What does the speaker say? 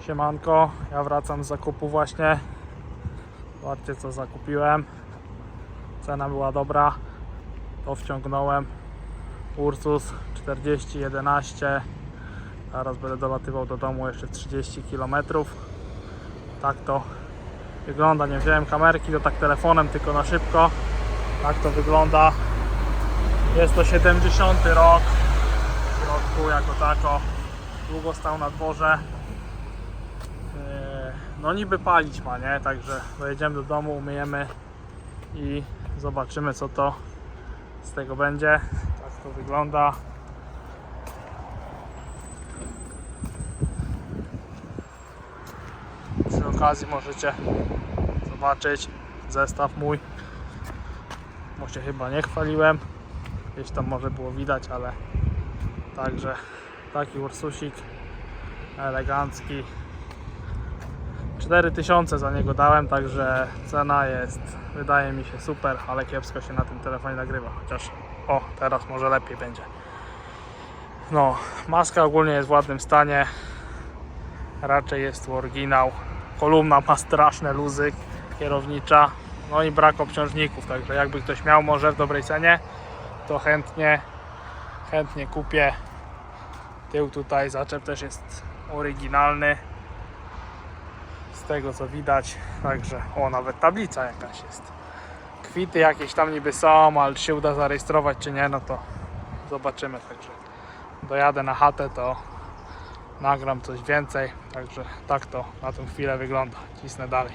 Siemanko, ja wracam z zakupu właśnie. Zobaczcie co zakupiłem. Cena była dobra. To wciągnąłem. Ursus 4011. Zaraz będę dolatywał do domu jeszcze 30 km. Tak to wygląda. Nie wziąłem kamerki, to tak telefonem, tylko na szybko. Tak to wygląda. Jest to 70 rok. W jako tako. Długo stał na dworze. No niby palić ma, nie? Także dojedziemy do domu, umyjemy i zobaczymy co to z tego będzie. Tak to wygląda. Przy okazji możecie zobaczyć zestaw mój. Się chyba nie chwaliłem. Gdzieś tam może było widać, ale także taki ursusik elegancki 4000 za niego dałem, także cena jest wydaje mi się super, ale kiepsko się na tym telefonie nagrywa, chociaż o, teraz może lepiej będzie. No, maska ogólnie jest w ładnym stanie. Raczej jest tu oryginał. Kolumna ma straszne luzy kierownicza. No i brak obciążników, także jakby ktoś miał może w dobrej cenie, to chętnie chętnie kupię. Tył tutaj zaczep też jest oryginalny. Tego co widać, także o nawet tablica jakaś jest. Kwity jakieś tam niby są, ale czy się uda zarejestrować czy nie, no to zobaczymy. Także dojadę na chatę, to nagram coś więcej. Także tak to na tę chwilę wygląda. Cisnę dalej.